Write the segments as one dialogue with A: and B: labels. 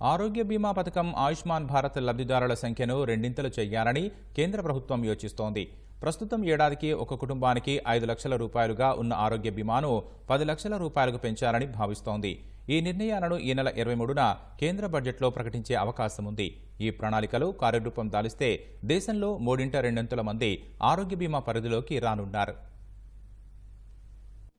A: ఆరోగ్య బీమా పథకం ఆయుష్మాన్ భారత్ లబ్ధిదారుల సంఖ్యను రెండింతలు చేయాలని కేంద్ర ప్రభుత్వం యోచిస్తోంది. ప్రస్తుతం ఏడాదికి ఒక కుటుంబానికి ఐదు లక్షల రూపాయలుగా ఉన్న ఆరోగ్య బీమాను పది లక్షల రూపాయలకు పెంచాలని భావిస్తోంది. ఈ నిర్ణయాలను ఈ నెల ఇరవై మూడున కేంద్ర బడ్జెట్లో ప్రకటించే అవకాశం ఉంది ఈ ప్రణాళికలు కార్యరూపం దాలిస్తే దేశంలో మూడింట రెండొంతుల మంది ఆరోగ్య బీమా పరిధిలోకి రానున్నారు.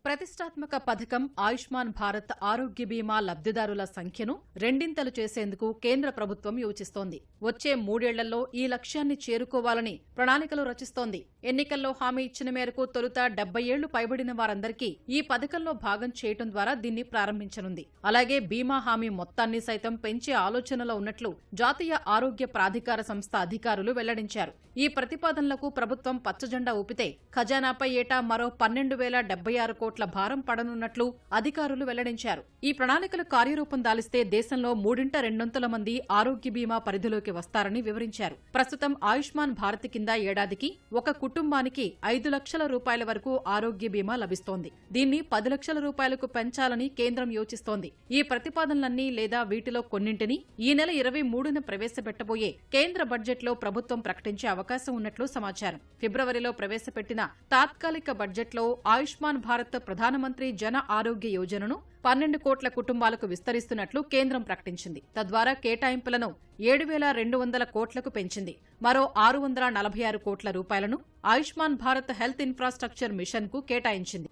B: ప్రతిష్టాత్మక పథకం ఆయుష్మాన్ భారత్ ఆరోగ్య బీమా లబ్ధిదారుల సంఖ్యను రెండింతలు చేసేందుకు కేంద్ర ప్రభుత్వం యోచిస్తోంది. వచ్చే మూడేళ్ళలో ఈ లక్ష్యాన్ని చేరుకోవాలని ప్రణాళికలు రచిస్తోంది. ఎన్నికల్లో హామీ ఇచ్చిన మేరకు తొలుత డెబ్బై ఏళ్ళు పైబడిన వారందరికీ ఈ పథకంలో భాగం చేయటం ద్వారా దీన్ని ప్రారంభించనుంది. అలాగే బీమా హామీ మొత్తాన్ని సైతం పెంచే ఆలోచనలో ఉన్నట్లు జాతీయ ఆరోగ్య ప్రాధికార సంస్థ అధికారులు వెల్లడించారు. ఈ ప్రతిపాదనలకు ప్రభుత్వం పచ్చజెండా ఊపితే ఖజానాపై ఏటా మరో పన్నెండు వేల డెబ్బై ఆరు కోట్ల భారం పడనున్నట్లు అధికారులు వెల్లడించారు. ఈ ప్రణాళికలు కార్యరూపం దాలిస్తే దేశంలో మూడింట రెండొంతుల మంది ఆరోగ్య బీమా పరిధిలోకి వస్తారని వివరించారు. ప్రస్తుతం ఆయుష్మాన్ భారత్ కింద ఏడాదికి ఒక కుటుంబానికి ఐదు లక్షల రూపాయల వరకు ఆరోగ్య బీమా లభిస్తోంది. దీన్ని పది లక్షల రూపాయలకు పెంచాలని కేంద్రం యోచిస్తోంది. ఈ ప్రతిపాదనలన్నీ లేదా వీటిలో కొన్నింటిని ఈ నెల ఇరవై మూడున ప్రవేశపెట్టబోయే కేంద్ర బడ్జెట్లో ప్రభుత్వం ప్రకటించే అవకాశం ఉన్నట్లు సమాచారం. ఫిబ్రవరిలో ప్రవేశపెట్టిన తాత్కాలిక బడ్జెట్లో ఆయుష్మాన్ భారత్ ప్రధానమంత్రి జన ఆరోగ్య యోజనను పన్నెండు కోట్ల కుటుంబాలకు విస్తరిస్తున్నట్లు కేంద్రం ప్రకటించింది. తద్వారా కేటాయింపులను ఏడు వేల రెండు వందల కోట్లకు పెంచింది. మరో ఆరు వందల నలభై ఆరు కోట్ల రూపాయలను ఆయుష్మాన్ భారత్ హెల్త్ ఇన్ఫ్రాస్ట్రక్చర్ మిషన్కు కేటాయించింది.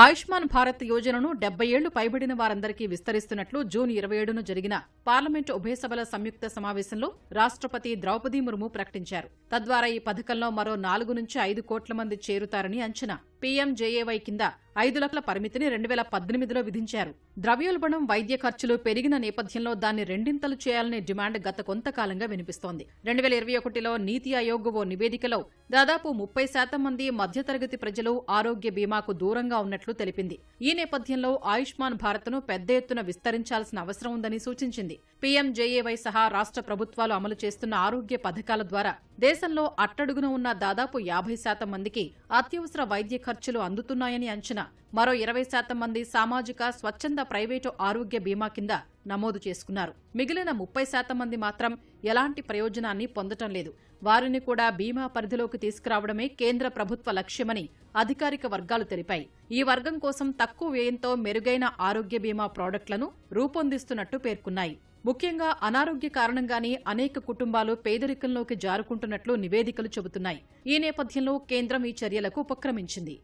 B: ఆయుష్మాన్ భారత్ యోజనను డెబ్బై ఏళ్ళు పైబడిన వారందరికీ విస్తరిస్తున్నట్లు జూన్ ఇరవై ఏడును జరిగిన పార్లమెంటు ఉభయ సభల సంయుక్త సమావేశంలో రాష్ట్రపతి ద్రౌపది ముర్ము ప్రకటించారు. తద్వారా ఈ పథకంలో మరో నాలుగు నుంచి ఐదు కోట్ల మంది చేరుతారని అంచనా. పీఎంజేఏవై కింద ఐదు లక్షల పరిమితిని రెండు వేల పద్దెనిమిదిలో విధించారు. ద్రవ్యోల్బణం వైద్య ఖర్చులు పెరిగిన నేపథ్యంలో దాన్ని రెండింతలు చేయాలనే డిమాండ్ గత కొంతకాలంగా వినిపిస్తోంది. రెండు వేల ఇరవై ఒకటిలో నీతి ఆయోగ్ ఓ నివేదికలో దాదాపు ముప్పై శాతం మంది మధ్యతరగతి ప్రజలు ఆరోగ్య బీమాకు దూరంగా ఉన్నట్లు తెలిపింది. ఈ నేపథ్యంలో ఆయుష్మాన్ భారత్ను పెద్ద ఎత్తున విస్తరించాల్సిన అవసరం ఉందని సూచించింది. పీఎంజేఏవై సహా రాష్ట్ర ప్రభుత్వాలు అమలు చేస్తున్న ఆరోగ్య పథకాల ద్వారా దేశంలో అట్టడుగున ఉన్న దాదాపు యాభై శాతం మందికి అత్యవసర వైద్య ఖర్చులు అందుతున్నాయని అంచనా. మరో ఇరవై శాతం మంది సామాజిక స్వచ్ఛంద ప్రైవేటు ఆరోగ్య బీమా కింద నమోదు చేసుకున్నారు. మిగిలిన ముప్పై శాతం మంది మాత్రం ఎలాంటి ప్రయోజనాన్ని పొందటం లేదు. వారిని కూడా బీమా పరిధిలోకి తీసుకురావడమే కేంద్ర ప్రభుత్వ లక్ష్యమని అధికారిక వర్గాలు తెలిపాయి. ఈ వర్గం కోసం తక్కువ వ్యయంతో మెరుగైన ఆరోగ్య బీమా ప్రాడక్టులను రూపొందిస్తున్నట్టు పేర్కొన్నాయి. ముఖ్యంగా అనారోగ్య కారణంగానే అనేక కుటుంబాలు పేదరికంలోకి జారుకుంటున్నట్లు నివేదికలు చెబుతున్నాయి. ఈ నేపథ్యంలో కేంద్రం ఈ చర్యలకు ఉపక్రమించింది.